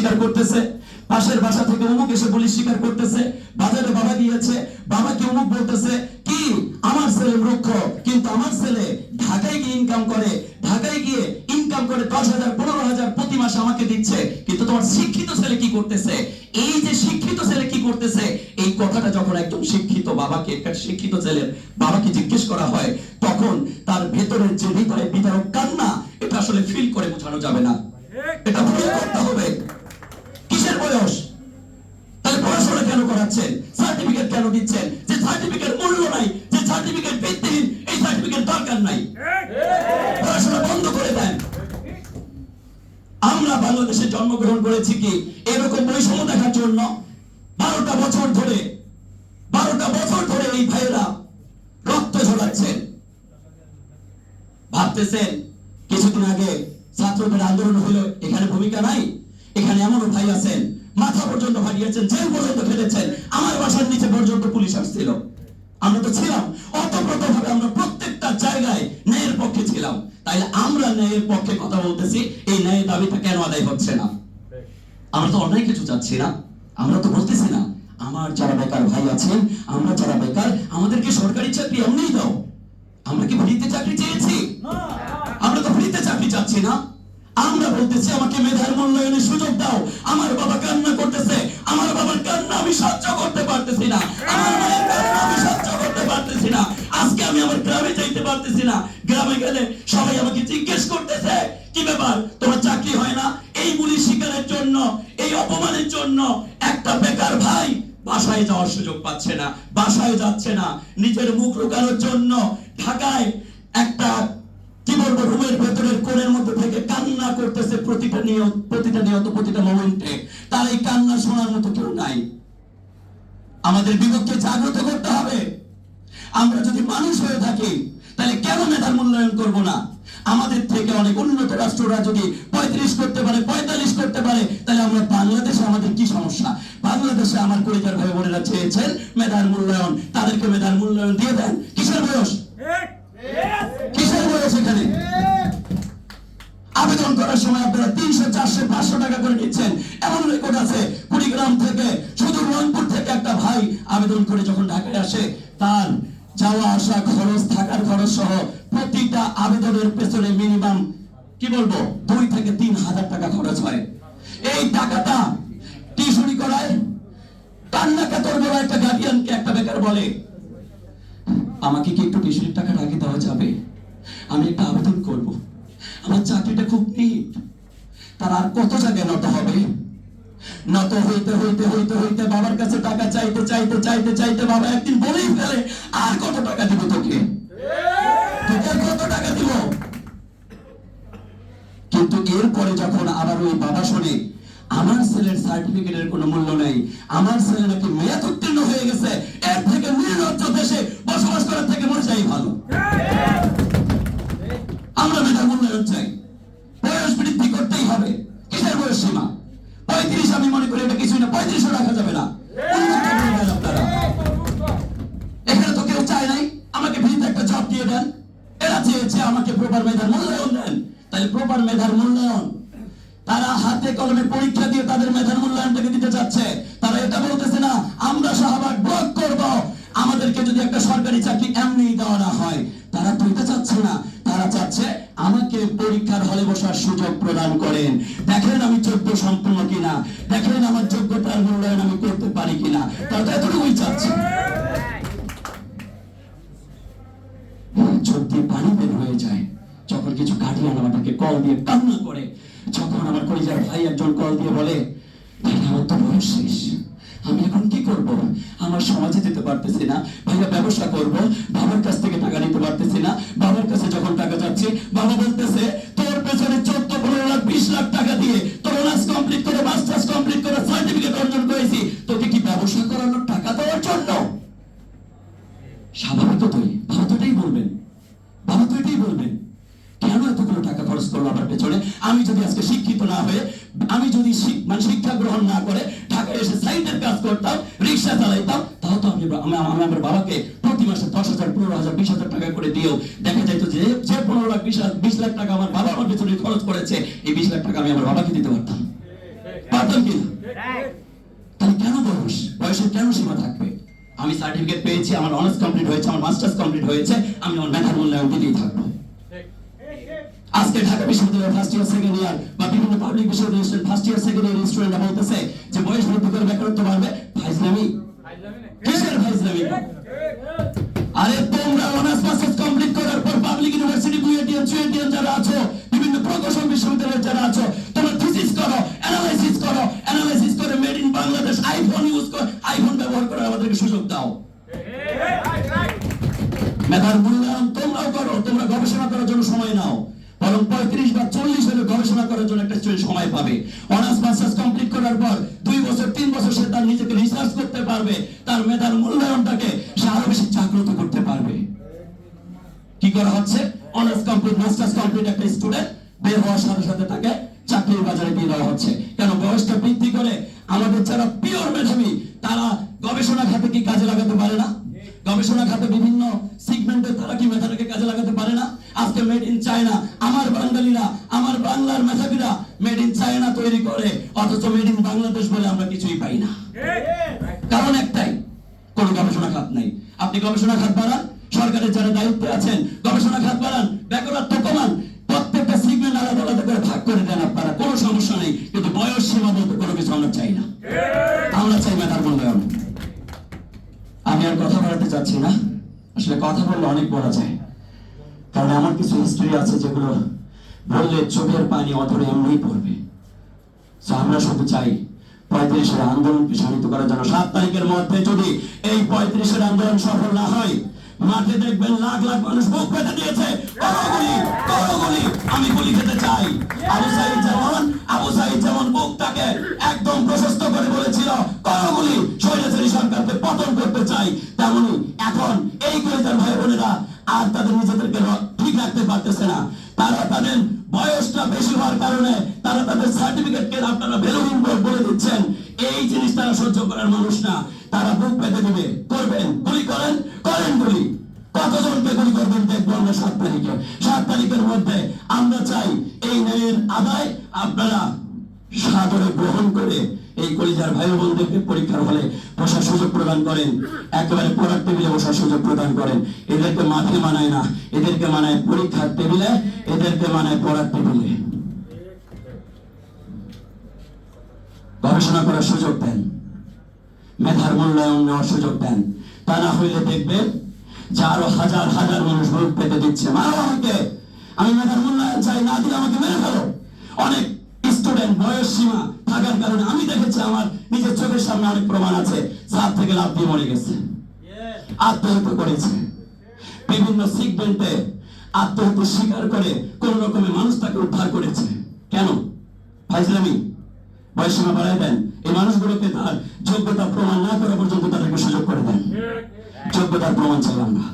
স্বীকার করতেছে। পাশের বাসা থেকে অমুক এসে পুলিশ স্বীকার করতেছে। বাজারে বাবা গিয়েছে, বাবাকে অমুক বলতেছে, কি? আমার ছেলে মূর্খ কিন্তু আমার ছেলে ঢাকায় গিয়ে ইনকাম করে, ঢাকায় গিয়ে ইনকাম করে দশ হাজার, পনেরো হাজার প্রতি মাসে আমাকে দিচ্ছে, কিন্তু তোমার শিক্ষিত ছেলে কি করতেছে? এই যে শিক্ষিত ছেলে কি করতেছে? এই কথাটা যখন একজন শিক্ষিত বাবাকে, একটা শিক্ষিত ছেলের বাবাকে জিজ্ঞেস করা হয়, তখন তার ভেতরের যে হৃদয়ে বিদারক কান্না, এটা আসলে ফিল করে বোঝানো যাবে না। এটা ফিল করতে হবে। বয়স। তাহলে পড়াশোনা কেন করাচ্ছেন? সার্টিফিকেট কেন দিচ্ছেন? যে সার্টিফিকেট মূল্য নাই, যে সার্টিফিকেট ভিত্তিহীন, এই সার্টিফিকেট দরকার নাই। পড়াশোনা বন্ধ করে দেন। আমরা বাংলাদেশে জন্মগ্রহণ করেছি কি? এরকম বৈষম্য দেখার জন্য বারোটা বছর ধরে, বারোটা বছর ধরে এই ভাইয়েরা রক্ত ঝরাচ্ছেন ভাবতেছেন, কিছুদিন আগে ছাত্রদের আন্দোলন হলো, এখানে ভূমিকা নাই, এখানে এমনও ভাই আছেন মাথা পর্যন্ত ফাটিয়েছেন জেল পর্যন্ত খেলেছেন আমার বাসার নিচে পর্যন্ত পুলিশ আসছিল। আমরা তো ছিলাম। অতপ্রত ভাবে আমরা প্রত্যেকটা জায়গায় ন্যায়ের পক্ষে ছিলাম। তাই আমরা ন্যায়ের পক্ষে কথা বলতেছি এই ন্যায়ের দাবিটা কেন আদায় হচ্ছে না? আমরা তো অন্যায় কিছু চাচ্ছি না। আমরা তো বলতেছি না আমার যারা বেকার ভাই আছেন আমরা যারা বেকার আমাদেরকে সরকারি চাকরি এমনিই দাও। আমরা কি ফ্রিতে চাকরি চেয়েছি? আমরা তো ফ্রিতে চাকরি চাচ্ছি না। আমরা বলতেছি, আমাকে মেধার মূল্যায়নের সুযোগ দাও। আমার বাবা কান্না করতেছে। আমার বাবার কান্না আমি সহ্য করতে পারতেছি না। আমার মায়ের কান্না আমি সহ্য করতে পারতেছি না। আজকে আমি আমার গ্রামে যাইতে পারতেছি না। গ্রামে গেলে সবাই আমাকে জিজ্ঞেস করতেছে, কি ব্যাপার? তোমার চাকরি হয় না? এই বুলি শিকারের জন্য, এই অপমানের জন্য একটা বেকার ভাই বাসায় যাওয়ার সুযোগ পাচ্ছে না, বাসায় যাচ্ছে না। নিজের মুখ লুকানোর জন্য ঢাকায় একটা ভেতরের কোণের মধ্যে থেকে কান্না করতেছে প্রতিটা নিয়ত প্রতিটা নিয়ত, প্রতিটা মোমেন্টে তার এই কান্না শোনার মতো কেউ নাই। আমাদের জাগ্রত করতে হবে। আমরা যদি মানুষ হয়ে থাকি, তাহলে কেন মেধার মূল্যায়ন করব না? আমাদের থেকে অনেক উন্নত রাষ্ট্ররা যদি পঁয়ত্রিশ করতে পারে, পঁয়তাল্লিশ করতে পারে, তাহলে আমরা বাংলাদেশে আমাদের কি সমস্যা? বাংলাদেশে আমার পরিবার ভাই বোনেরা চেয়েছেন মেধার মূল্যায়ন। তাদেরকে মেধার মূল্যায়ন দিয়ে দেন। কিসের বয়স কিসের বয়স এখানে আবেদন করার সময় আপনারা তিনশো, চারশো, পাঁচশো টাকা করে নিচ্ছেন। এমন রেকর্ড আছে কুড়িগ্রাম থেকে, শুধু রংপুর থেকে একটা ভাই আবেদন করে যখন ঢাকায় আসে, তার যাওয়া আসা খরচ, থাকার খরচ সহ প্রতিটা আবেদনের পেছনে মিনিমাম কি বলব, দুই থেকে তিন হাজার টাকা খরচ হয়। এই টাকাটা টিউশনি করায় কান্না কাতর বড় একটা গার্ডিয়ানকে একটা বেকার বলে, আমাকে কি একটু টিউশনির টাকাটা আগে দেওয়া যাবে? আমি একটা আবেদন করব। চাকরিটা খুব নিট তার আর কত জায়গায় নত হবে? নত হইতে হইতে হইতে হইতে বাবার কাছে টাকা চাইতে চাইতে চাইতে চাইতে বাবা একদিন বলেই ফেলে, আর কত টাকা দিব তোকে? তোকে কত টাকা দিব? কিন্তু এরপরে যখন আবার ওই বাবা শোনে, আমার ছেলের সার্টিফিকেটের কোনো মূল্য নেই, আমার ছেলে নাকি মেয়াদ উত্তীর্ণ হয়ে গেছে, এর থেকে নির্লজ্জ দেশে বসবাস করার থেকে মরে যাই ভালো। মূল্যায়ন তারা হাতে কলমে পরীক্ষা দিয়ে তাদের মেধার মূল্যায়নটাকে দিতে চাচ্ছে। তারা এটা বলতেছে না, আমরা শাহবাগ ব্লক করব। আমাদেরকে যদি একটা সরকারি চাকরি এমনি দেওয়া না হয়। তারা তো এটা চাচ্ছে না। তারা চাচ্ছে আমাকে পরীক্ষার হলে বসার সুযোগ প্রদান করেন। দেখেন আমি যোগ্য সম্পূর্ণ কিনা? দেখেন আমার যোগ্যতার মূল্যায়ন আমি করতে পারি কিনা? তারা তো এতটুকুই চাচ্ছে। দিয়ে পানি বের হয়ে যায়। যখন কিছু গার্ডিয়ান আমাদেরকে কল দিয়ে কান্না করে। যখন আমার কলিজার ভাই একজন কল দিয়ে বলে, ভাই, আমার তো বয়স শেষ। আমি এখন কি করব? আমার সমাজে যেতে পারতেছি না। ভাইয়া, ব্যবসা করব। বাবার কাছ থেকে টাকা নিতে পারতেছি না। বাবার কাছে যখন টাকা যাচ্ছে, বাবা বলতেছে, তোর পেছনে চোদ্দ পনেরো লাখ, বিশ লাখ টাকা দিয়ে তোর কমপ্লিট করে মাস্টার্স করে ঢাকায় এসে সাইডের কাজ করতাম, রিক্সা চালাইতাম, তাও তো আমি আমি আমি আমার বাবাকে প্রতি মাসে দশ হাজার, পনেরো হাজার, বিশ হাজার টাকা করে দিয়েও দেখা যাইতো যে যে পনেরো লাখ, বিশ বিশ লাখ টাকা আমার বাবা আমার পেছনে খরচ করেছে, এই বিশ লাখ টাকা আমি আমার বাবাকে দিতে পারতাম। পারতেন কিনা তাহলে কেন বয়স বয়সের কেন সীমা থাকবে? আমি সার্টিফিকেট পেয়েছি, আমার অনার্স কমপ্লিট হয়েছে, আমার মাস্টার্স কমপ্লিট হয়েছে, আমি আমার মেধার মূল্যায়ন দিতেই থাকব। আজকে ঢাকা বিশ্ববিদ্যালয়ের ফার্স্ট ইয়ার সেকেন্ড ইয়ার বা বিভিন্ন পাবলিক বিশ্ববিদ্যালয়ের ফার্স্ট ইয়ার সেকেন্ড ইয়ার স্টুডেন্টরা বলতেছে যে বয়স বৃদ্ধি করে বেকারত্ব বাড়বে। ফাইজলামি। কিসের ফাইজলামি? আরে তোমরা অনার্স মাস্টার্স কমপ্লিট করার পর পাবলিক ইউনিভার্সিটি বুয়েটিয়ান চুয়েটিয়ান যারা আছো, বিভিন্ন প্রকৌশল বিশ্ববিদ্যালয়ের যারা আছো, তোমরা থিসিস করো অ্যানালাইসিস করো অ্যানালাইসিস করে made in Bangladesh iPhone use করো আইফোন ব্যবহার করার আমাদেরকে সুযোগ দাও। মেধার মূল্যায়ন তোমরাও করো, তোমরা গবেষণা করার জন্য সময় নাও। বরং পঁয়ত্রিশ বা চল্লিশ হলে গবেষণা করার জন্য একটা সময় পাবে। অনার্স মাস্টার্স কমপ্লিট করার পর দুই বছর, তিন বছর সে তার নিজেকে রিসার্চ করতে পারবে, তার মেধার মূল্যায়নটাকে সে আরও বেশি জাগ্রত করতে পারবে। কি করা হচ্ছে? অনার্স কমপ্লিট মাস্টার্স কমপ্লিট একটা স্টুডেন্ট বের হওয়ার সাথে সাথে তাকে চাকরির বাজারে দিয়ে দেওয়া হচ্ছে। কেন? বয়সটা বৃদ্ধি করে আমাদের যারা পিওর মেধাবী, তারা গবেষণা খাতে কি কাজে লাগাতে পারে না? গবেষণা খাতে বিভিন্ন সিগমেন্টে তারা কি মেধাটাকে কাজে লাগাতে পারে না? আজকে মেড ইন চায়না বাংলার মেধাবীরা মেড ইন চায়না তৈরি করে, অথচ মেড ইন বাংলাদেশ বলে আমরা কিছুই পাই না। কারণ একটাই, কোন গবেষণা খাত নাই। আপনি গবেষণা খাত বাড়ান সরকারের যারা দায়িত্বে আছেন, গবেষণা খাত বাড়ান, বেকারত্ব কমান, প্রত্যেকটা সিগমেন্ট আলাদা আলাদা করে ভাগ করে দেন আপনারা, কোনো সমস্যা নেই। কিন্তু বয়স সীমা বলতে কোনো কিছু আমরা চাই না। আমরা চাই মেধার মূল্যায়ন। আমি আর কথা বাড়াতে চাচ্ছি না। আসলে কথা বললে অনেক বলা যায়। কারণ এমন কিছু হিস্ট্রি আছে যেগুলো বললে চোখের পানি অধরে এমনি পড়বে। আমরা শুধু চাই পঁয়ত্রিশের আন্দোলনকে শানিত করার জন্য। সাত তারিখের মধ্যে যদি এই পঁয়ত্রিশের আন্দোলন সফল না হয়, মাঠে দেখবেন লাখ লাখ মানুষ বুক পেতে দিয়েছে। করগুলি করগুলি আমি গুলি খেতে চাই। আবু সাইদ যেমন, আবু সাইদ যেমন বুকটাকে একদম প্রশস্ত করে বলেছিল করগুলি স্বৈরাচারী সরকারকে পতন করতে চাই তেমনি এখন এই কলেজার ভাই বোনেরা আর তাদের নিজেদেরকে ঠিক রাখতে পারতেছে না। মধ্যে আমরা চাই এই ন্যায়ের আদায় আপনারা সাদরে গ্রহণ করে এই কলিজার ভাই বোনদেরকে পরীক্ষার হলে বসার সুযোগ প্রদান করেন। একেবারে পড়ার টেবিলে বসার সুযোগ প্রদান করেন। এদেরকে মাঠে মানায় না, এদেরকে মানায় পরীক্ষার টেবিলে, এদেরকে মানায় পড়ার টেবিলে। গবেষণা করার সুযোগ দেন। মেধার মূল্যায়ন নেওয়ার সুযোগ দেন। তা না হইলে দেখবেন যে আরও হাজার হাজার মানুষ ভোট পেতে দিচ্ছে। মারো আমি মেধার মূল্যায়ন চাই, না দিলে আমাকে মেরে ফেলো। অনেক স্টুডেন্ট বয়স সীমা থাকার কারণে আমি দেখেছি আমার নিজের চোখের সামনে অনেক প্রমাণ আছে। সাত থেকে লাভ দিয়ে মরে গেছে। আত্মহত্যা করেছে। বিভিন্ন সিগমেন্টে আত্মহত্যা স্বীকার করে কোন রকমে মানুষ তাকে উদ্ধার করেছে। কেন? ফাইজলামি বয়সীমা বাড়াই দেন। এই মানুষগুলোকে তার যোগ্যতা প্রমাণ না করা পর্যন্ত তাদেরকে সুযোগ করে দেন। যোগ্যতার প্রমাণ চাই আমরা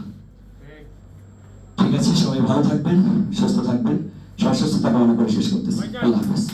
ঠিক সবাই ভালো থাকবেন সুস্থ থাকবেন। সবার সুস্থতা কামনা করে শেষ করতেছি। আল্লাহ হাফেজ।